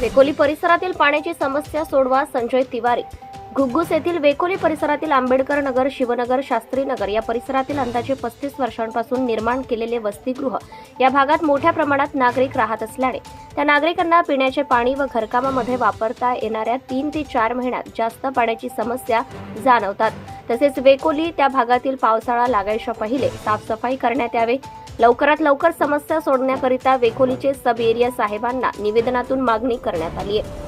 वेकोली परिसरातील पाण्याची समस्या सोडवा संजय तिवारी. घुग्गुस येथील वेकोली परिसरातील आंबेडकर नगर शिवनगर शास्त्री नगर या परिसरातील अंदाजे पस्तीस वर्षांपासून निर्माण केलेले वसतिगृह या भागात मोठ्या प्रमाणात नागरिक राहत असल्याने त्या नागरिकांना पिण्याचे पाणी व घरकामामध्ये वापरता येणाऱ्या तीन ते चार महिन्यात जास्त पाण्याची समस्या जाणवतात. तसेच वेकोली त्या भागातील पावसाळा लागायच्या पहिले साफसफाई करण्यात यावे. लवकरात लवकर समस्या सोडण्याकरिता वेखोलीचे सब एरिया साहेबांना निवेदनातून मागणी करण्यात आली आहे.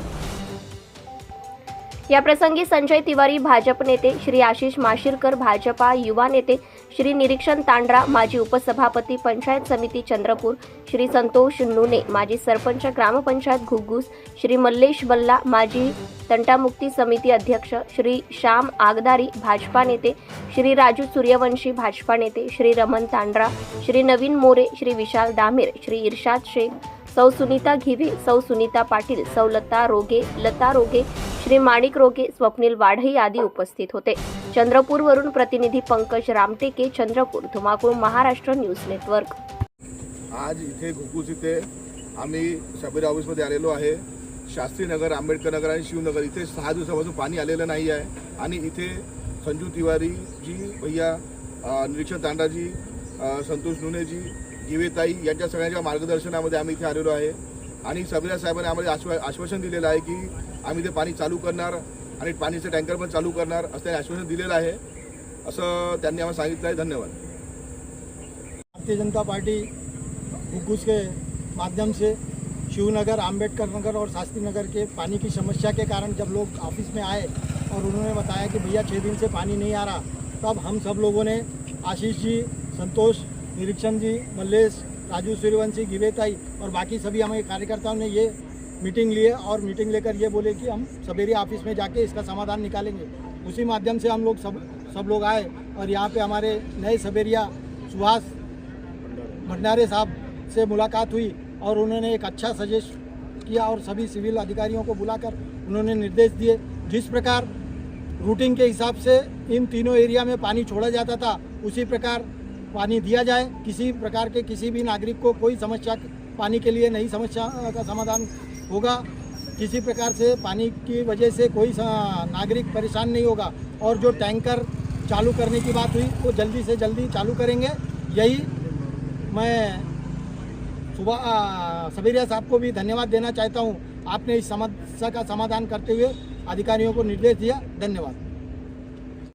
या प्रसंगी संजय तिवारी भाजप नेते श्री आशिष माशिरकर भाजपा युवा नेते श्री निरीक्षण तांड्रा माजी उपसभापती पंचायत समिती चंद्रपूर श्री संतोष नुने माजी सरपंच ग्रामपंचायत घुग्गुस श्री मल्लेश बल्ला माजी तंटामुक्ती समिती अध्यक्ष श्री श्याम आगदारी भाजपा नेते श्री राजू सूर्यवंशी भाजपा नेते श्री रमन तांड्रा श्री नवीन मोरे श्री विशाल दामेर श्री इर्शाद शेख सौ सुनीता घिवे सौ सुनीता पाटील सौ लता रोगे लता रोगे श्री माणिक रोगे स्वप्नील वाढई आदी उपस्थित होते. चंद्रपूरवरून प्रतिनिधी पंकज रामटेके चंद्रपूर धुमाकूळ महाराष्ट्र न्यूज नेटवर्क. आज इथे घुग्गुस इथे आम्ही सबेरी ऑफिसमध्ये आलेलो आहे. शास्त्री नगर आंबेडकर नगर आणि शिवनगर इथे सहा दिवसापासून पाणी आलेलं नाही आहे. आणि इथे संजू तिवारी जी भैया अ, निरीक्षण तांडाजी संतोष नुनेजी जीवेताई यांच्या सगळ्यांच्या मार्गदर्शनामध्ये आम्ही इथे आलेलो आहे. आणि सबिरा साहेबांनी आम्हाला आश्वा आश्वासन दिलेलं आहे की आम्ही ते पाणी चालू करणार आणि पाणीचं टँकर पण चालू करणार असं त्यांनी आश्वासन दिलेलं आहे. असं त्यांनी आम्हाला सांगितलं आहे. धन्यवाद. भारतीय जनता पार्टी हुकूस के माध्यम से शिवनगर आंबेडकर नगर और शास्त्री नगर के पानी की समस्या के कारण जब लोग ऑफिस में आए और उन्होंने बताया कि भैया छः दिन से पानी नहीं आ रहा तब हम सब लोगों ने आशीष जी संतोष निरीक्षण जी, मल्लेश, राजू सूर्यवंशी गिवेताई और बाकी सभी हमारे कार्यकर्ताओं ने ये मीटिंग लिए और मीटिंग लेकर ये बोले कि हम सवेरे ऑफ़िस में जाके इसका समाधान निकालेंगे। उसी माध्यम से हम लोग सब सब लोग आए और यहाँ पे हमारे नए सवेरिया सुहास भंडारे साहब से मुलाकात हुई और उन्होंने एक अच्छा सजेस्ट किया और सभी सिविल अधिकारियों को बुलाकर उन्होंने निर्देश दिए। जिस प्रकार रूटिंग के हिसाब से इन तीनों एरिया में पानी छोड़ा जाता था, उसी प्रकार पानी दिया जाए, किसी प्रकार के किसी भी नागरिक को कोई समस्या पानी के लिए नई समस्या का समाधान होगा। किसी प्रकार से पानी की वजह से कोई नागरिक परेशान नहीं होगा। और जो टैंकर चालू करने की बात हुई, वो जल्दी से जल्दी चालू करेंगे। यही मैं सुबह सबेरिया साहब को भी धन्यवाद देना चाहता हूँ। आपने इस समस्या का समाधान करते हुए अधिकारियों को निर्देश दिया। धन्यवाद।